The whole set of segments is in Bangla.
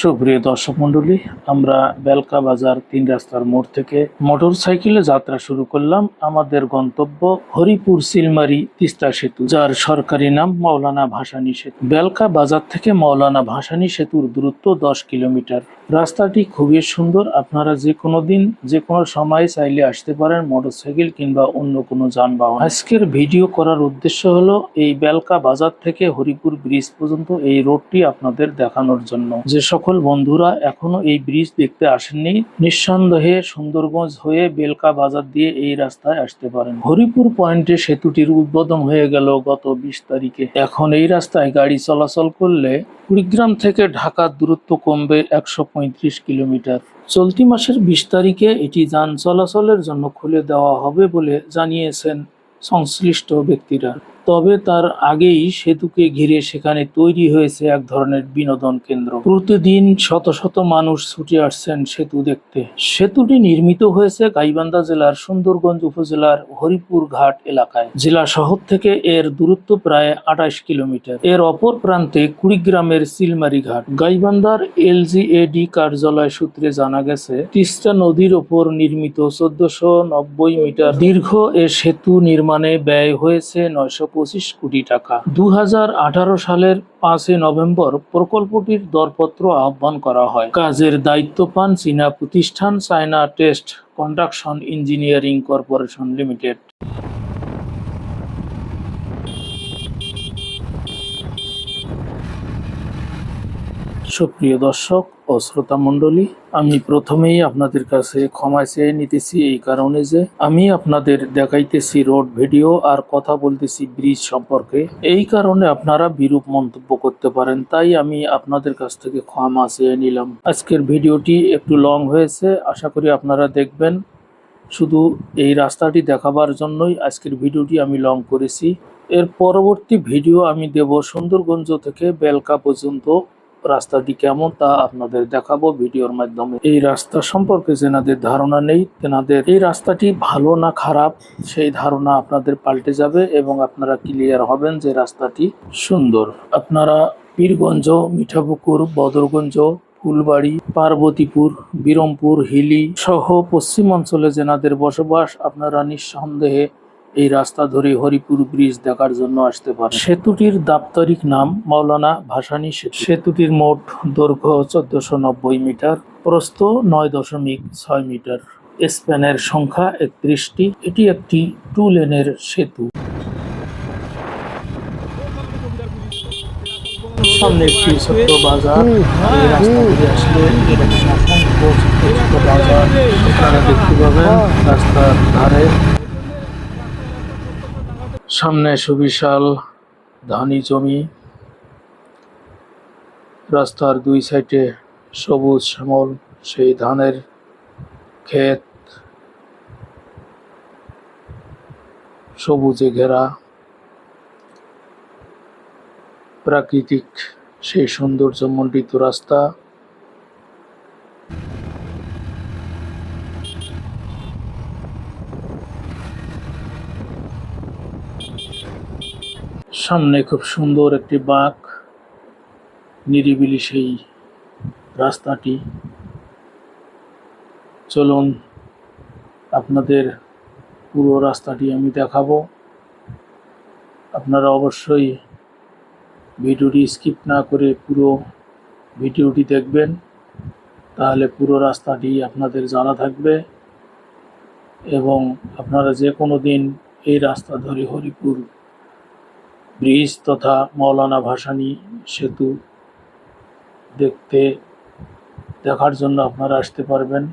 সুপ্রিয় দর্শক মন্ডলী আমরা বেলকা বাজার তিন রাস্তার মোড় থেকে মোটর সাইকেলে যাত্রা শুরু করলাম। আমাদের গন্তব্য হরিপুর সিলমারি তিস্তা সেতু, যার সরকারি নাম মাওলানা ভাসানী সেতু। বেলকা বাজার থেকে মাওলানা ভাসানী সেতুর দূরত্ব দশ কিলোমিটার। রাস্তাটি খুবই সুন্দর। আপনারা যে কোনো দিন, যে কোনো সময় চাইলে আসতে পারেন মোটর সাইকেল কিংবা অন্য কোনো যানবাহন। আজকের ভিডিও করার উদ্দেশ্য হলো এই বেলকা বাজার থেকে হরিপুর ব্রিজ পর্যন্ত এই রোডটি আপনাদের দেখানোর জন্য। যে বন্ধুরা এখনও এই ব্রিজ দেখতে আসেননি। নিঃসন্দেহে সুন্দরগঞ্জ হয়ে বেলকা বাজার দিয়ে এই রাস্তায় আসতে পারেন। হরিপুর পয়েন্টে সেতুটির উদ্বোধন হয়ে গেল গত বিশ তারিখে। এখন এই রাস্তায় গাড়ি চলাচল করলে কুড়িগ্রাম থেকে ঢাকার দূরত্ব কমবে একশো পঁয়ত্রিশ কিলোমিটার। চলতি মাসের বিশ তারিখে এটি যান চলাচলের জন্য খুলে দেওয়া হবে বলে জানিয়েছেন সংশ্লিষ্ট ব্যক্তিরা। তবে তার আগেই সেতুকে ঘিরে সেখানে তৈরি হয়েছে এক ধরনের বিনোদন কেন্দ্র। প্রতিদিন শত শত মানুষ ছুটে আসছেন সেতু দেখতে। সেতুটি নির্মিত হয়েছে গাইবান্ধা জেলার সুন্দরগঞ্জ উপজেলার হরিপুর ঘাট এলাকায়। জেলা শহর থেকে এর দূরত্ব প্রায় আঠাশ কিলোমিটার। এর অপর প্রান্তে কুড়িগ্রামের সিলমারি ঘাট। গাইবান্ধার এলজিএডি কার্যালয় সূত্রে জানা গেছে, তিস্তা নদীর ওপর নির্মিত চোদ্দশো মিটার দীর্ঘ এ সেতু নির্মাণে ব্যয় হয়েছে নয়শো পঁচিশ কোটি টাকা। দু হাজার আঠারো সালের পাঁচই নভেম্বর প্রকল্পটির দরপত্র আহ্বান করা হয়। কাজের দায়িত্ব পান চীনা প্রতিষ্ঠান China test conduction engineering corporation limited. সুপ্রিয় দর্শক ও শ্রোতা মণ্ডলী, আমি প্রথমেই আপনাদের কাছে ক্ষমা চেয়ে নিতেছি এই কারণে যে আমি আপনাদের দেখাইতেছি রোড ভিডিও আর কথা বলতেছি ব্রিজ সম্পর্কে। এই কারণে আপনারা বিরূপ মন্তব্য করতে পারেন, তাই আমি আপনাদের কাছ থেকে ক্ষমা চেয়ে নিলাম। আজকের ভিডিওটি একটু লং হয়েছে, আশা করি আপনারা দেখবেন। শুধু এই রাস্তাটি দেখাবার জন্যই আজকের ভিডিওটি আমি লং করেছি। এর পরবর্তী ভিডিও আমি দেব সুন্দরগঞ্জ থেকে বেলকা পর্যন্ত। রাস্তাটি কেমন তা আপনাদের দেখাবো ভিডিওর মাধ্যমে। এই রাস্তা সম্পর্কে যেনাদের ধারণা নেই, তেনাদের এই রাস্তাটি ভালো না খারাপ, সেই ধারণা আপনাদের পাল্টে যাবে এবং আপনারা ক্লিয়ার হবেন যে রাস্তাটি সুন্দর। আপনারা পীরগঞ্জ, মিঠাপুকুর, বদরগঞ্জ, ফুলবাড়ি, পার্বতীপুর, বিরমপুর, হিলি সহ পশ্চিম অঞ্চলে যেনাদের বসবাস, আপনারা নিঃসন্দেহে এই রাস্তা ধরে হরিপুর ব্রিজ দেখার জন্য আসতে পারে। সেতুটির দাপ্তরিক নাম মাওলানা ভাসানী সেতু। সেতুটির মোট দৈর্ঘ্য চোদ্দশো নব্বই মিটার প্রস্থ নয় দশমিক ছয় মিটার। স্প্যানের সংখ্যা একত্রিশটি। এটি একটি টু লেনের সেতু। সামনে একটি ছোট্ট বাজার। এই রাস্তা দিয়ে আসলে এরকম অসংখ্য বাজার। আপনারা দেখতে পাবেন রাস্তার ধারে সামনে সুবিশাল ধানি জমি। রাস্তার দুই সাইডে সবুজ শ্যামল, সেই ধানের ক্ষেত সবুজে ঘেরা। প্রাকৃতিক সেই সৌন্দর্যমণ্ডিত রাস্তা। সামনে খুব সুন্দর একটি বাঘ, নিরিবিলি সেই রাস্তাটি। চলুন, আপনাদের পুরো রাস্তাটি আমি দেখাবো। আপনারা অবশ্যই ভিডিওটি স্কিপ না করে পুরো ভিডিওটি দেখবেন, তাহলে পুরো রাস্তাটি আপনাদের জানা থাকবে। এবং আপনারা যে কোনো দিন এই রাস্তা ধরে হরিপুর ব্রিজ তথা মৌলানা ভাসানী সেতু দেখতে দেখার জন্য আপনারা আসতে পারবেন।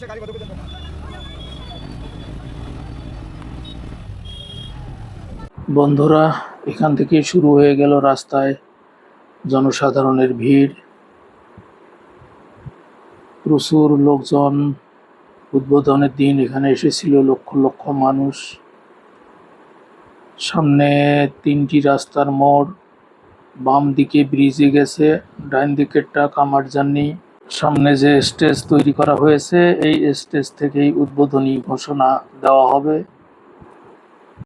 গাড়ি বন্ধুরা, এখান থেকে শুরু হয়ে গেল রাস্তায় জনসাধারণের ভিড়। প্রচুর লোকজন উদ্বোধনের দিন এখানে এসেছিল, লক্ষ লক্ষ মানুষ। সামনে তিনটি রাস্তার মোড় বাম দিকে ব্রিজে গেছে ডাইন দিকেরটা কামার জার্নি সামনে যে স্টেজ তৈরি করা হয়েছে এই স্টেজ থেকেই উদ্বোধনী ঘোষণা দেওয়া হবে।